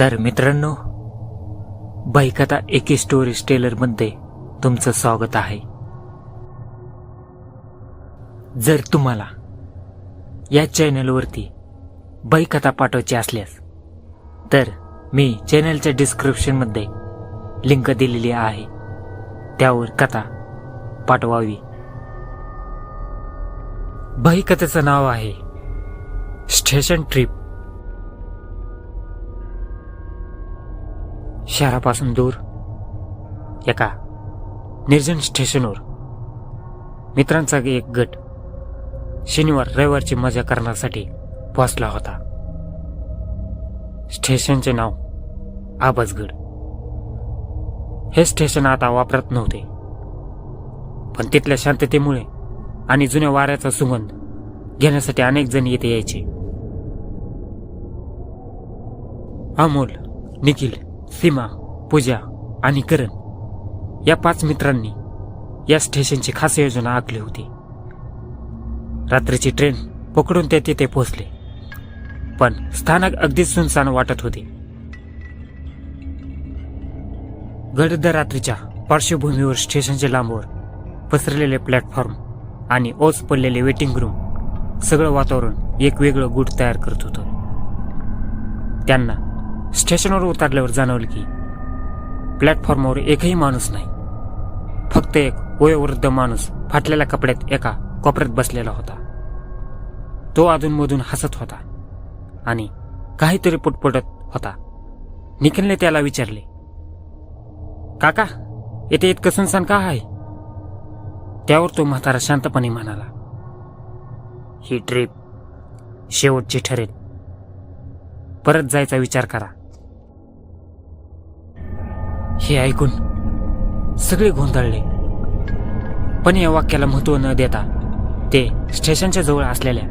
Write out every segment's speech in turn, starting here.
तर मित्रांनो बाईकथा एके स्टोरीज टेलरमध्ये तुमचं स्वागत आहे. जर तुम्हाला या चॅनलवरती बाईकथा पाठवायची असल्यास तर मी चॅनलच्या डिस्क्रिप्शनमध्ये लिंक दिलेली आहे. त्यावर कथा पाठवावी. बाईकथेचं नाव आहे स्टेशन ट्रिप. शहरापासून दूर एका निर्जन स्टेशनवर. मित्रांचा एक गट शनिवार रविवारची मजा करण्यासाठी पोहोचला होता. स्टेशनचे नाव आबसगड. हे स्टेशन आता वापरत नव्हते. पण तिथल्या शांततेमुळे आणि जुन्या वाऱ्याचा सुगंध घेण्यासाठी अनेक जण येथे यायचे. अमोल निखिल सीमा पूजा आणि करण या पाच मित्रांनी या स्टेशनची खास योजना आखली होती. रात्रीची ट्रेन पकडून ते तिथे पोहोचले. पण स्थानक अगदीच सुनसान वाटत होते. गडद रात्रीच्या पार्श्वभूमीवर स्टेशनच्या लांबवर पसरलेले प्लॅटफॉर्म आणि ओस पडलेले वेटिंग रूम सगळं वातावरण एक वेगळं गुट तयार करत होतं. त्यांना स्टेशनवर उतरल्यावर जाणवलं की प्लॅटफॉर्मवर एकही माणूस नाही. फक्त एक वयोवृद्ध माणूस फाटलेल्या कपड्यात एका कोपऱ्यात बसलेला होता. तो अधूनमधून हसत होता आणि काहीतरी पुटपुटत होता. निखिलने त्याला विचारले काका येथे इतकं सुनसान का आहे? त्यावर तो म्हातारा शांतपणे म्हणाला ही ट्रिप शेवटची ठरेल. परत जायचा विचार करा. हे ऐकून सगळे गोंधळले. पण या वाक्याला महत्त्व न देता ते स्टेशनच्या जवळ असलेल्या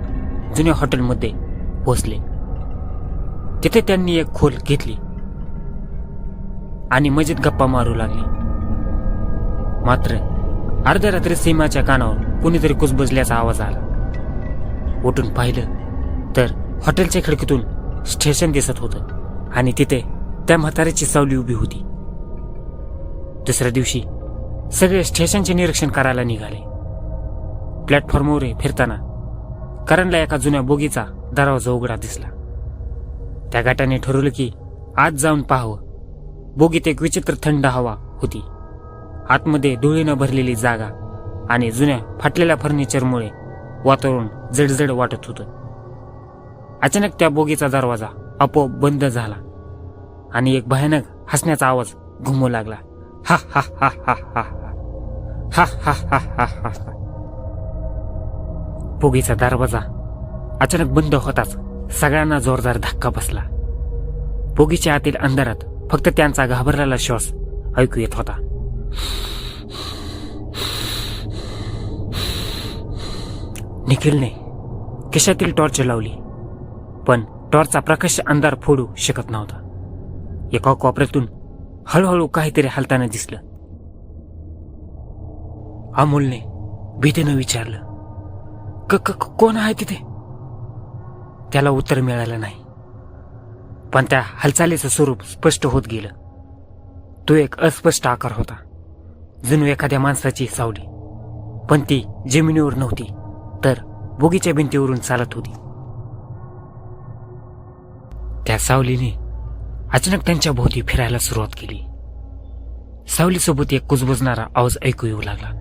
जुन्या हॉटेलमध्ये पोहोचले. तिथे त्यांनी एक खोल घेतली आणि मजेत गप्पा मारू लागले. मात्र अर्ध्या रात्री सीमाच्या कानावर कुणीतरी कुसबजल्याचा आवाज आला. उठून पाहिलं तर हॉटेलच्या खिडकीतून स्टेशन दिसत होतं आणि तिथे त्या म्हाताऱ्याची सावली उभी होती. दुसऱ्या दिवशी सगळे स्टेशनचे निरीक्षण करायला निघाले. प्लॅटफॉर्मवर फिरताना करणला एका जुन्या बोगीचा दरवाजा उघडा दिसला. त्या गटाने ठरवलं की आत जाऊन पाहावं. बोगीत एक विचित्र थंड हवा होती. आतमध्ये धुळीनं भरलेली जागा आणि जुन्या फाटलेल्या फर्निचरमुळे वातावरण जडजड वाटत होतं. अचानक त्या बोगीचा दरवाजा आपोआप बंद झाला आणि एक भयानक हसण्याचा आवाज घुमू लागला. Ha हा हा हा हा हा पोगीचा दरवाजा अचानक बंद होताच सगळ्यांना जोरदार धक्का बसला. पोगीच्या आतील अंधारात फक्त त्यांचा घाबरलेला श्वास ऐकू येत होता. निखिलने केशातील टॉर्च लावली पण टॉर्चचा प्रकाश अंधार फोडू शकत नव्हता. एका कॉपऱ्यातून हळूहळू काहीतरी हलताना दिसलं. अमोलने भीतीनं विचारलं क क- कोण आहे तिथे? त्याला उत्तर मिळालं नाही. पण त्या हालचालीचं स्वरूप स्पष्ट होत गेलं. तो एक अस्पष्ट आकार होता जणू एखाद्या माणसाची सावली. पण ती जमिनीवर नव्हती तर बोगीच्या भिंतीवरून चालत होती. त्या सावलीने अचानक त्यांच्या भोवती फिरायला सुरुवात केली सावलीसोबत एक कुजबुजणारा आवाज ऐकू येऊ लागला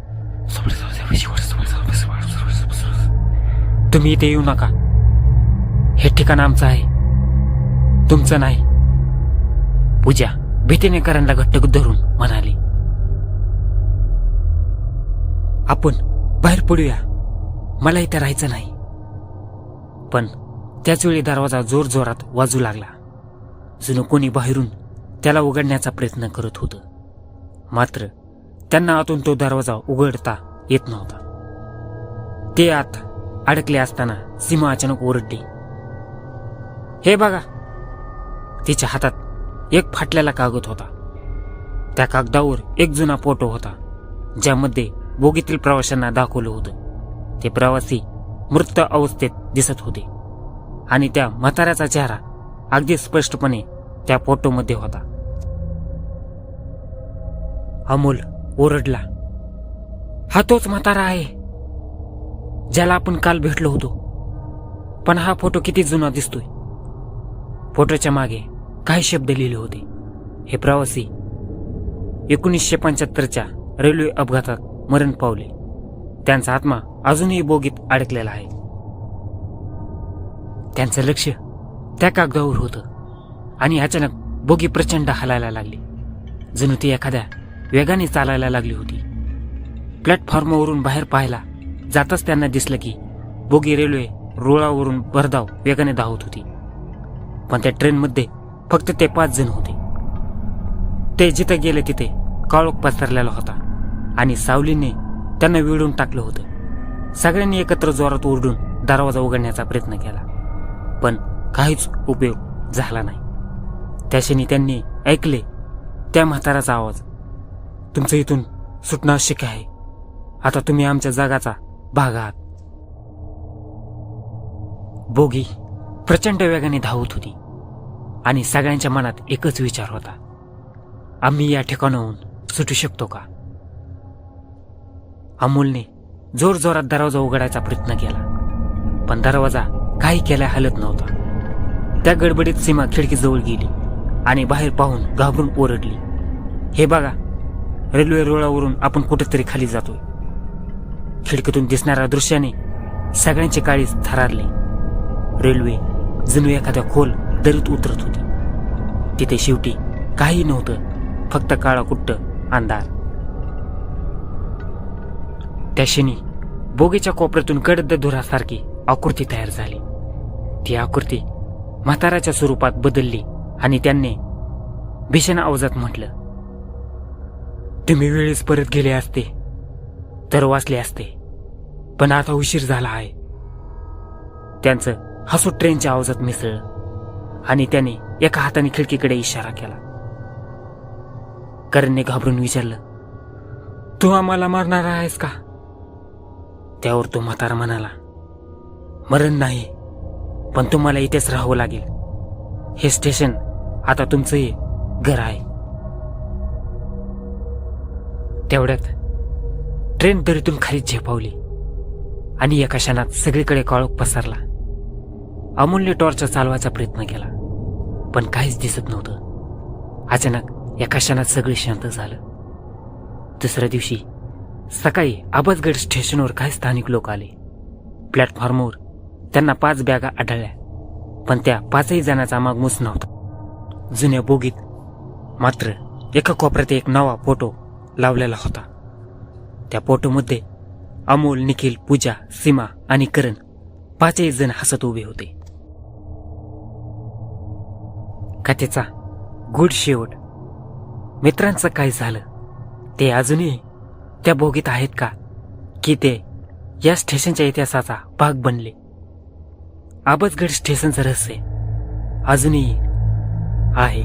तुम्ही इथे येऊ नका हे ठिकाण आमचं आहे तुमचं नाही पूजा भीतीने करणला घट्ट धरून म्हणाली आपण बाहेर पडूया मला इथे राहायचं नाही पण त्याच वेळी दरवाजा जोर जोरात वाजू लागला जणू कोणी बाहेरून त्याला उघडण्याचा प्रयत्न करत होतं. मात्र त्यांना आतून तो दरवाजा उघडता येत नव्हता. ते आत अडकले असताना सीमा अचानक ओरडली. हे बघा. तिच्या हातात एक फाटलेला कागद होता. त्या कागदावर एक जुना फोटो होता ज्यामध्ये बोगीतील प्रवाशांना दाखवलं होतं. ते प्रवासी मृत अवस्थेत दिसत होते आणि त्या म्हाताऱ्याचा चेहरा अगदी स्पष्टपणे त्या फोटोमध्ये होता. अमोल ओरडला हा तोच म्हातारा आहे ज्याला आपण काल भेटलो होतो. पण हा फोटो किती जुना दिसतोय. फोटोच्या मागे काही शब्द लिहिले होते. हे प्रवासी एकोणीसशे पंच्याहत्तरच्या रेल्वे अपघातात मरण पावले. त्यांचा आत्मा अजूनही बोगीत अडकलेला आहे. त्यांचं लक्ष त्या कागदावर होतं. आणि अचानक बोगी प्रचंड हलायला लागली. जणू ती एखाद्या वेगाने चालायला लागली होती. प्लॅटफॉर्मवरून बाहेर पाहायला जाताच त्यांना दिसलं की बोगी रेल्वे रुळावरून भरधाव वेगाने धावत होती. पण त्या ट्रेनमध्ये फक्त ते पाच जण होते. ते जिथे गेले तिथे काळोख पसरलेला होता आणि सावलीने त्यांना विळून टाकलं होतं. सगळ्यांनी एकत्र जोरात ओरडून दरवाजा उघडण्याचा प्रयत्न केला. पण काहीच उपयोग झाला नाही. त्याशाने त्यांनी ऐकले त्या म्हाताराचा आवाज तुमचं इथून सुटणं आवश्यक आहे. आता तुम्ही आमच्या जगाचा भाग आहात. बोगी प्रचंड वेगाने धावत होती आणि सगळ्यांच्या मनात एकच विचार होता आम्ही या ठिकाणाहून सुटू शकतो का? अमोलने जोर जोरात दरवाजा उघडायचा प्रयत्न केला पण दरवाजा काही केल्या हलत नव्हता. त्या गडबडीत सीमा खिडकीजवळ गेली आणि बाहेर पाहून घाबरून ओरडली. हे बघा रेल्वे रुळावरून आपण कुठेतरी खाली जातोय. खिडकीतून दिसणाऱ्या दृश्याने सगळ्यांचे काळीज थरारले. रेल्वे जणू एखाद्या खोल दरीत उतरत होती. तिथे शेवटी काही नव्हतं फक्त काळा कुट्ट अंधार. त्या क्षणी बोगीच्या कोपऱ्यातून गडद धुरासारखी आकृती तयार झाली. ती आकृती म्हाताराच्या स्वरूपात बदलली आणि त्यांनी भीषण आवाजात म्हटलं तुम्ही वेळेस परत गेले असते तर वाचले असते पण आता उशीर झाला आहे. त्यांचं हसू ट्रेनच्या आवाजात मिसळलं आणि त्याने एका हाताने खिडकीकडे इशारा केला. करणने घाबरून विचारलं तू आम्हाला मारणार आहेस का? त्यावर तो म्हातारा म्हणाला मरण नाही पण तुम्हाला इथेच राहावं लागेल. हे स्टेशन आता तुमचंही घर आहे. तेवढ्यात ट्रेन दरीतून खाली झेपावली आणि एका क्षणात सगळीकडे काळोख पसरला. अमूल्य टॉर्च चालवायचा प्रयत्न केला पण काहीच दिसत नव्हतं. अचानक एका क्षणात सगळे शांत झालं. दुसऱ्या दिवशी सकाळी आबाजगड स्टेशनवर काही स्थानिक लोक आले. प्लॅटफॉर्मवर त्यांना पाच बॅगा आढळल्या. पण त्या पाचही जणांचा मागमूस नव्हता. जुन्या बोगीत मात्र एका कोपऱ्यात एक नवा फोटो लावलेला होता. त्या फोटोमध्ये अमोल निखिल पूजा सीमा आणि करण पाचही जण हसत उभे होते. कथेचा गुड शेवट. मित्रांचं काय झालं? ते अजूनही त्या बोगीत आहेत का? की ते या स्टेशनच्या इतिहासाचा भाग बनले? आबसगड स्टेशनचं रहस्य अजूनही आहे.